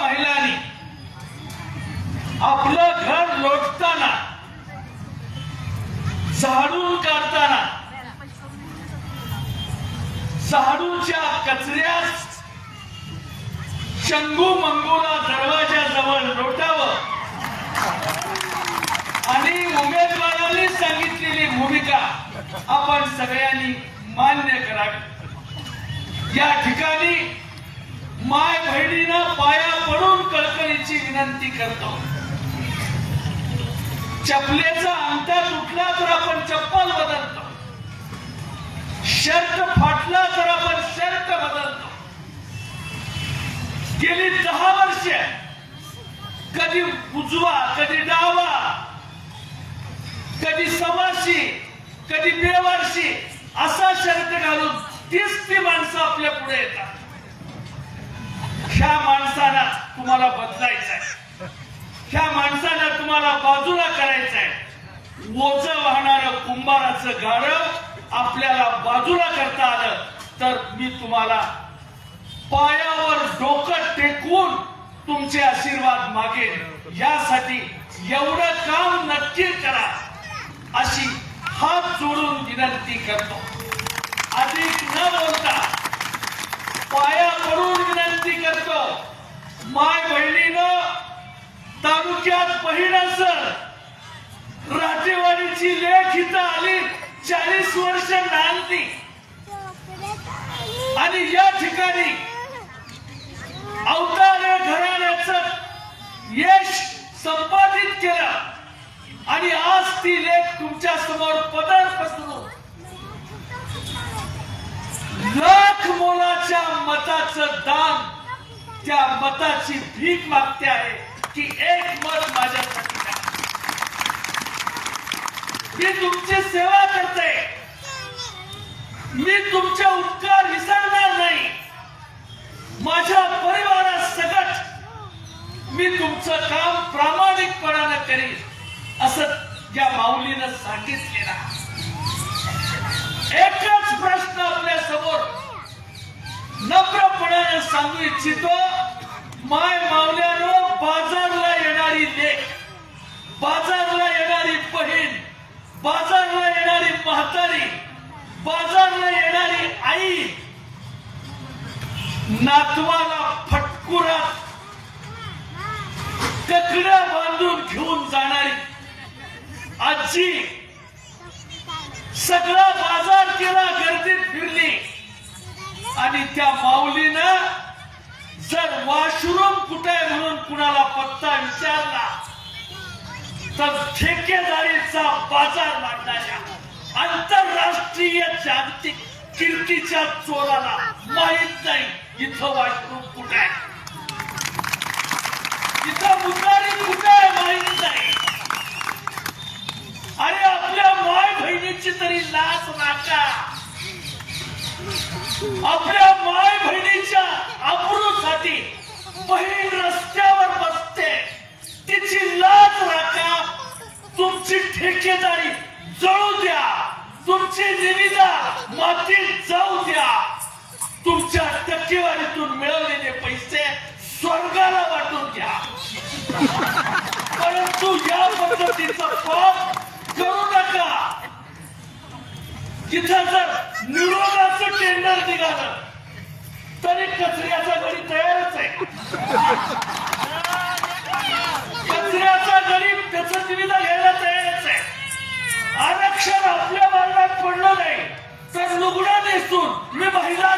महिलांनी आपलं घर लोटताना झाडून काढताना झाडूच्या कचऱ्यास शंगू मंगूला दरवाजा जवळ लोटावं. आणि उमेदवारांनी सांगितलेली भूमिका आपण सगळ्यांनी मान्य करावी. या ठिकाणी माय बहिणीनं पाया पडून कळकळीची विनंती करतो. चपलेचा अंतर तुटला तर आपण चप्पल बदलतो. शर्ट फाटला तर आपण शर्ट बदलतो. गेली दहा वर्ष कधी उजवा कधी डावा कधी समाशी कधी बेवारशी असा शर्ट घालून तीच ती माणसं आपल्या पुढे येतात. ह्या माणसाला तुम्हाला बदलायचं आहे ह्या माणसाला तुम्हाला बाजूला करायचं आहे ओझ वाहणारं कुंभाराचं गाडं आपल्याला बाजूला करता आलं तर मी तुम्हाला पायावर डोकं टेकवून तुमचे आशीर्वाद मागेन. यासाठी एवढं काम नक्की करा. अशी हात जोडून विनंती करतो. अधिक न बोलता पाया पडून विनंती करतो. माय बहिणीनं तालुक्यात पहिलं सर. राजेवाडीची लेख इथं आली. चाळीस वर्ष नांदली. आणि या ठिकाणी अवतारे घराण्याचं यश संपादित केलं. आणि आज ती लेख तुमच्यासमोर पदर पसरून लाख मोलाच्या मताचं दान त्या मताची भीक मागते आहे की एक मत माझ्यासाठी मी तुमची सेवा करते. मी तुमच्या उपकार विसरणार नाही. माझ्या परिवारासकट मी तुमचं काम प्रामाणिकपणानं करीन असं या माऊलीनं सांगितलेलं एकच प्रश्न आपल्यासमोर नम्रपणाने सांगू इच्छितो. माय मावल्यानं बाजारला येणारी लेख बाजारला येणारी बहीण बाजारला येणारी म्हातारी बाजारला येणारी आई नातवाला फटकुरात ककड्या बांधून घेऊन जाणारी आजी सगळा बाजार केला गर्दीत फिरली. आणि त्या माऊलीनं जर वॉशरूम कुठे आहे म्हणून कुणाला पत्ता विचारला? तर ठेकेदारीचा बाजार मांडणाऱ्या आंतरराष्ट्रीय जागतिक कीर्तीच्या चोराला माहीत नाही इथं वॉशरूम कुठे आहे. इथं मुद्दारी कुठे आहे माहीत नाही. अरे आपल्या माय बहिणीची तरी लाच नाका आपल्या बहीण रस्त्यावर बसते. तिची लाच राखा. तुमची ठेकेदारी जळू द्या. तुमची निविदा मातीत जाऊ द्या. तुमच्या टक्केवारीतून मिळवलेले पैसे स्वर्गाला वाटून घ्या. परंतु या पद्धतीचं पाप करू नका. तिथं जर निरोगाचं टेंडर निघालं तरी कचरे लुगडा नेसून मी महिला